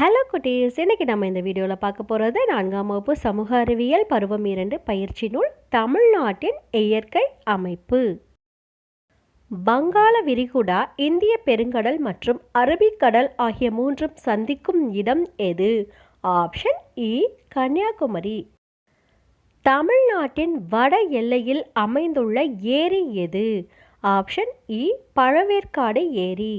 Hello குட்டீஸ். இன்றைக்கி நம்ம இந்த வீடியோவில் பார்க்க போகிறது நான்காம் வகுப்பு சமூக அறிவியல் பருவம் இரண்டு பயிற்சி நூல் தமிழ்நாட்டின் இயற்கை அமைப்பு. வங்காள விரிகுடா இந்திய பெருங்கடல் மற்றும் அரபிக்கடல் ஆகிய மூன்றும் சந்திக்கும் இடம் எது? Option E Kanyakumari. தமிழ்நாட்டின் வட எல்லையில் அமைந்துள்ள ஏரி எது? ஆப்ஷன் இ பழவேற்காடு ஏரி.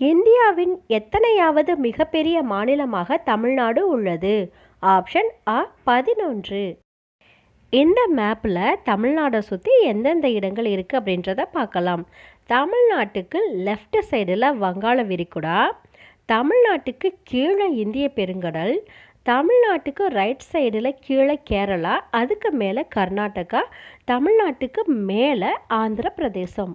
இந்தியாவின் எத்தனையாவது மிகப்பெரிய மாநிலமாக தமிழ்நாடு உள்ளது? ஆப்ஷன் அ பதினொன்று. இந்த மேப்பில் தமிழ்நாடை சுற்றி எந்தெந்த இடங்கள் இருக்குது அப்படின்றத பார்க்கலாம். தமிழ்நாட்டுக்கு லெஃப்ட் சைடில் வங்காள விரிகுடா தமிழ்நாட்டுக்கு கீழே இந்திய பெருங்கடல் தமிழ்நாட்டுக்கு ரைட் சைடில் கீழே கேரளா அதுக்கு மேலே கர்நாடகா தமிழ்நாட்டுக்கு மேலே ஆந்திர பிரதேசம்